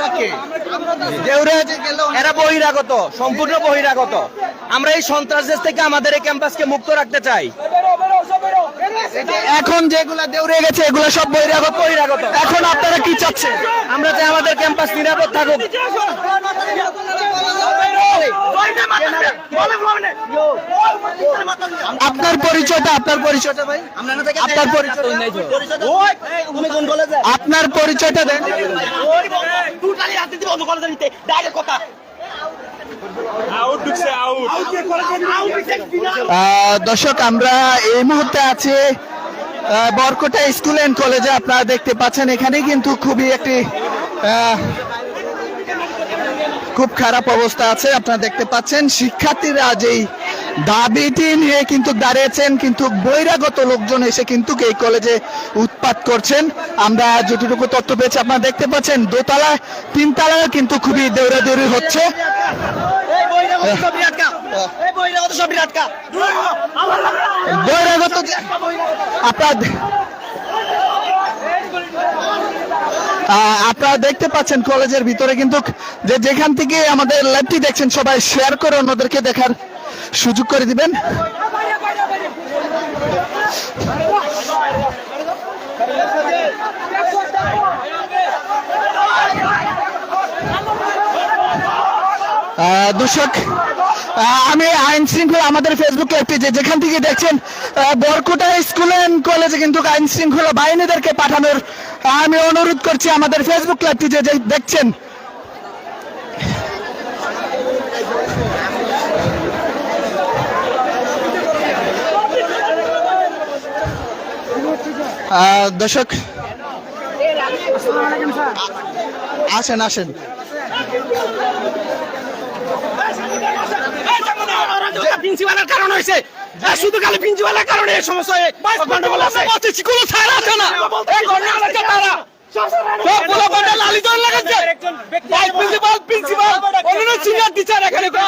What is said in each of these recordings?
ওরা কে এরা বহিরাগত সম্পূর্ণ বহিরাগত। আমরা এই সন্ত্রাস থেকে আমাদের এই ক্যাম্পাসকে মুক্ত রাখতে চাই। এখন যেগুলা দেউরে গেছে এগুলো সব বহিরাগত। বহিরাগত। এখন আপনারা কি চাচ্ছেন? আমরা চাই আমাদের ক্যাম্পাস নিরাপদ থাকুক। আপনার পরিচয়টা আপনার পরিচয়টা ভাই। আপনার পরিচয় তুমি কোন কলেজে আপনার পরিচয়টা দেন। দর্শক আমরা এই মুহূর্তে আছি বরকোটা স্কুল এন্ড কলেজে আপনারা দেখতে পাচ্ছেন এখানে কিন্তু খুবই একটি আহ, খুব খারাপ অবস্থা আছে, আপনারা দেখতে পাচ্ছেন। শিক্ষার্থীরা যেই দাবিটি নিয়ে কিন্তু দাঁড়িয়েছেন, কিন্তু বহিরাগত লোকজন এসে কিন্তু এই কলেজে উৎপাত করছেন। আমরা যতটুকু তথ্য পেয়েছি, আপনারা দেখতে পাচ্ছেন, দোতলা তিনতলায় কিন্তু খুবই দৌড়াদৌড়ি হচ্ছে। আপনার আপনারা দেখতে পাচ্ছেন কলেজের ভিতরে কিন্তু যে যেখান থেকে আমাদের লাইভটি দেখছেন, সবাই শেয়ার করে অন্যদেরকে দেখার সুযোগ করে দিবেন। দর্শক আমি আইন শৃঙ্খলা আমাদের ফেসবুক পেজে যেখান থেকে দেখছেন বরকুটা স্কুল এন্ড কলেজে কিন্তু আইন শৃঙ্খলা বাহিনীদেরকে পাঠানোর আমি অনুরোধ করছি আমাদের ফেসবুক লাইভটি যে দেখছেন। দর্শক, আসেন আসেন। প্রিন্সিপালের কারণ হয়েছে। শুধু খালি প্রিন্সিপালের কারণে এই সমস্যা গন্ডগোল আছে। কোনো ছাড় আছে না। এই গন্ডগোল আছে। তারা।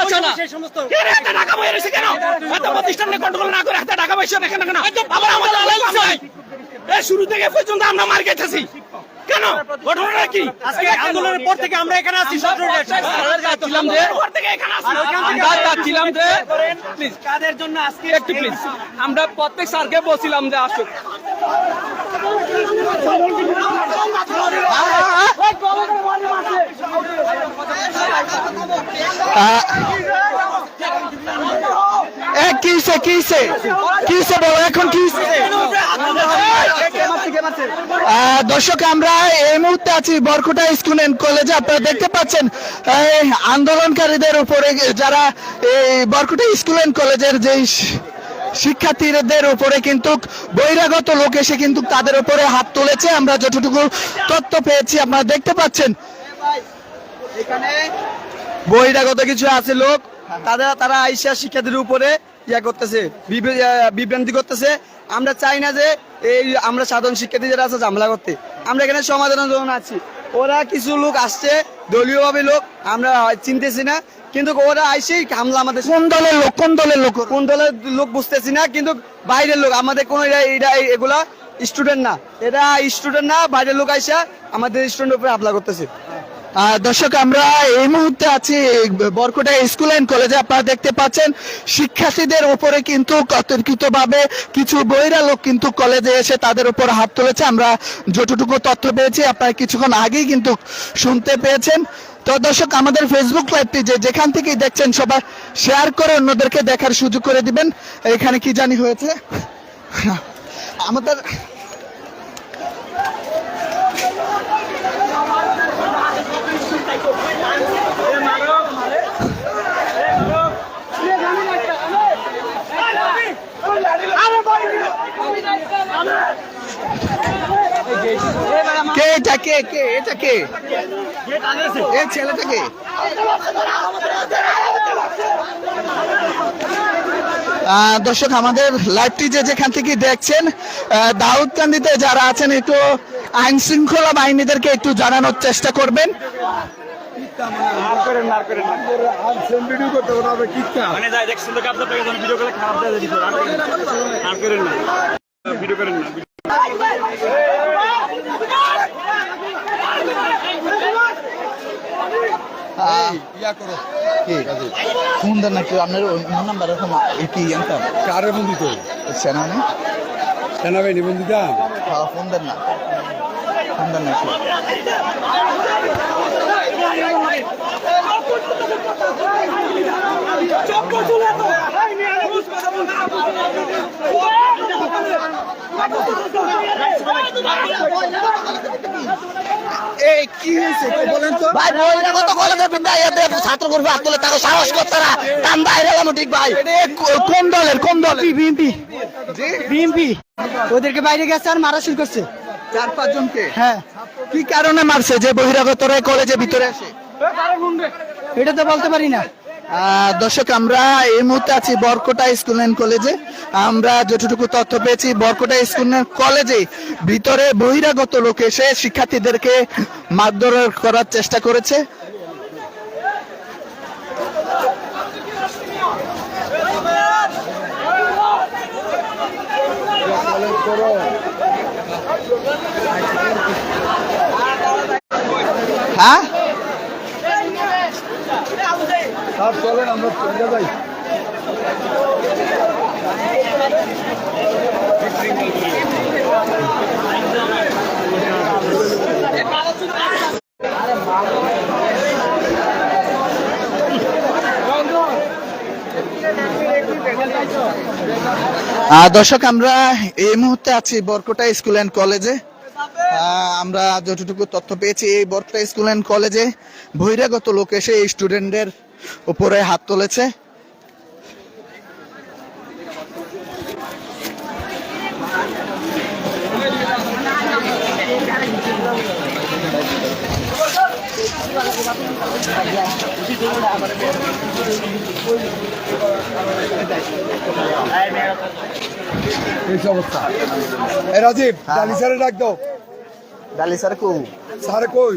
আছে। না। প্রতিষ্ঠানে কন্ট্রোল না করে টাকা পয়সা আবার আমাদের আলাদা নাই। শুরু থেকে পর্যন্ত আমরা মার খেতেছি। কেন? ঘটনাটা কি? আজকে আন্দোলনের পর থেকে আমরা এখানে আছি ছিলাম যে যাচ্ছিলাম যে প্লিজ। কাদের জন্য আজকে একটু প্লিজ। আমরা প্রত্যেক স্যারকে বলছিলাম যে আসুক। কিসে কিসে? কিসে বলো এখন কিসে? দর্শক, আমরা এই মুহূর্তে আছি বরকুটা স্কুল এন্ড কলেজে। আপনারা দেখতে পাচ্ছেন আন্দোলনকারীদের উপরে যারা এই বরকুটা স্কুল এন্ড কলেজের যে শিক্ষার্থীদের উপরে কিন্তু বহিরাগত লোক এসে কিন্তু তাদের উপরে হাত তুলেছে। আমরা যতটুকু তথ্য পেয়েছি, আপনারা দেখতে পাচ্ছেন। বহিরাগত কিছু আছে লোক, তাদের, তারা আইসা শিক্ষার্থীর উপরে ইয়া করতেছে বিভ্রান্তি করতেছে। আমরা চাই না যে এই আমরা সাধারণ শিক্ষার্থী যারা আছে ঝামেলা করতে। আমরা এখানে সমাধানের জন্য আছি। ওরা কিছু লোক আসছে দলীয় ভাবে লোক আমরা চিনতেছি না। কিন্তু ওরা আইসেই হামলা আমাদের কোন দলের লোক কোন দলের লোক কোন দলের লোক বুঝতেছি না কিন্তু বাইরের লোক আমাদের কোন এগুলা স্টুডেন্ট না। এটা স্টুডেন্ট না বাইরের লোক আইসা আমাদের স্টুডেন্টের উপরে হামলা করতেছে। দর্শক, আমরা এই মুহূর্তে আছি বরকোটা স্কুল অ্যান্ড কলেজে। আপনারা দেখতে পাচ্ছেন, শিক্ষার্থীদের ওপরে কিন্তু কতর্কিত ভাবে কিছু বহিরা লোক কিন্তু কলেজে এসে তাদের উপর হাত তুলেছে। আমরা যতটুকু তথ্য পেয়েছি, আপনারা কিছুক্ষণ আগেই কিন্তু শুনতে পেয়েছেন। তো দর্শক, আমাদের ফেসবুক লাইভটি যে যেখান থেকেই দেখছেন সবাই শেয়ার করে অন্যদেরকে দেখার সুযোগ করে দিবেন। এখানে কি জানি হয়েছে? আমাদের কে এটা কে? কে? এটা কে? ছেলেটা কে? দর্শক, আমাদের লাইভটি যে যেখান থেকে দেখছেন দাউদকান্দিতে যারা আছেন, একটু আইন শৃঙ্খলা বাহিনীদেরকে একটু জানানোর চেষ্টা করবেন। মানে যাই দেখছেন তো আপনার থেকে ভিডিও করে খারাপ দেয় দিতে আর করেন না। ভিডিও করেন না। ইয়া ফোন দেন নাকি আপনার নাম্বার এরকম কি জানতাম কারে বন্দিত সেনানি। সেনাবাহিনী বন্দিতা হ্যাঁ ফোন দেন না। ফোন দেন নাকি এই কি হয়েছে? বলেন তো। ভাই বহিরাগত কলেজের বিদ্যালয় এতে ছাত্র করবে হাত তুলে তাকে সাহস করতে না কাম বাইরে গেলাম ঠিক ভাই। এটা কোন দলের? কোন দলের? বিএমপি বিএমপি ওদেরকে বাইরে গেছে আর মারা শুরু করছে। চার পাঁচ হ্যাঁ। কি কারণে মারছে? যে বহিরাগতরা কলেজে ভিতরে? আসে এটা তো বলতে পারি না। দর্শক, আমরা এই মুহূর্তে আছি বরকোটা স্কুল অ্যান্ড কলেজে। আমরা যতটুকু তথ্য পেয়েছি, বরকোটা স্কুল অ্যান্ড কলেজে ভিতরে বহিরাগত লোক এসে শিক্ষার্থীদেরকে মারধর করার চেষ্টা করেছে। হ্যাঁ? স্যার চলেন, আমরা চলে যাই। দর্শক, আমরা এই মুহূর্তে আছি বরকোটা স্কুল অ্যান্ড কলেজে। আমরা যতটুকু তথ্য পেয়েছি, এই বরকোটা স্কুল অ্যান্ড কলেজে বহিরাগত লোক এসে এই স্টুডেন্টদের উপরে হাত তুলেছে। রাজীব ডালি স্যারে ডাক দাও। ডালি স্যার কু স্যারে কই?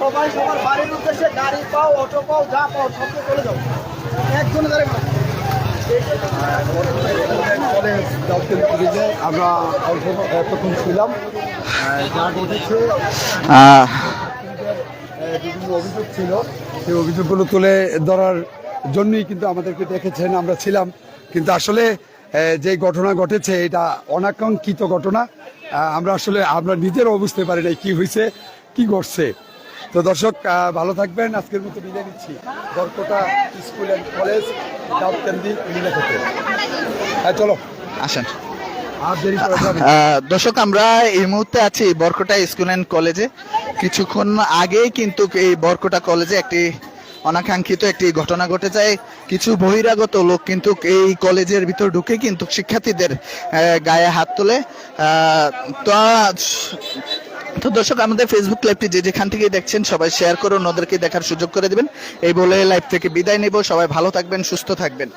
সবাই সবার বাড়ির উদ্দেশ্যে গাড়ি পাও অটো পাও যা পাও সব চলে যাও একজনে দাঁড়িয়ে কলেজ দপ্তর পুলিশে আমরা অল্প এতক্ষণ ছিলাম যা ঘটেছে আহ, আহ, বিভিন্ন অভিযোগ ছিল সেই অভিযোগগুলো তুলে ধরার জন্যই কিন্তু আমাদেরকে দেখেছেন আমরা ছিলাম। কিন্তু আসলে যে ঘটনা ঘটেছে এটা অনাকাঙ্ক্ষিত ঘটনা। আমরা আসলে আমরা নিজেরাও বুঝতে পারি নাই কি হয়েছে কি ঘটছে। তো দর্শক ভালো থাকবেন। আজকের মতো বিদায় নিচ্ছি। Borokota school and college Daudkandi নীলাক্ষেত্রে হ্যাঁ চলো। আসেন। দর্শক আমরা এই মুহূর্তে আছি বরকোটা স্কুল অ্যান্ড কলেজে। কিছুক্ষণ আগেই কিন্তু এই বরকোটা কলেজে একটি অনাকাঙ্ক্ষিত একটি ঘটনা ঘটে যায়। কিছু বহিরাগত লোক কিন্তু এই কলেজের ভিতর ঢুকে কিন্তু শিক্ষার্থীদের গায়ে হাত তোলে। তো তো দর্শক, আমাদের ফেসবুক লাইভটি যে যেখান থেকে দেখছেন, সবাই শেয়ার করুন, ওদেরকে দেখার সুযোগ করে দেবেন। এই বলে লাইভ থেকে বিদায় নেব। সবাই ভালো থাকবেন, সুস্থ থাকবেন।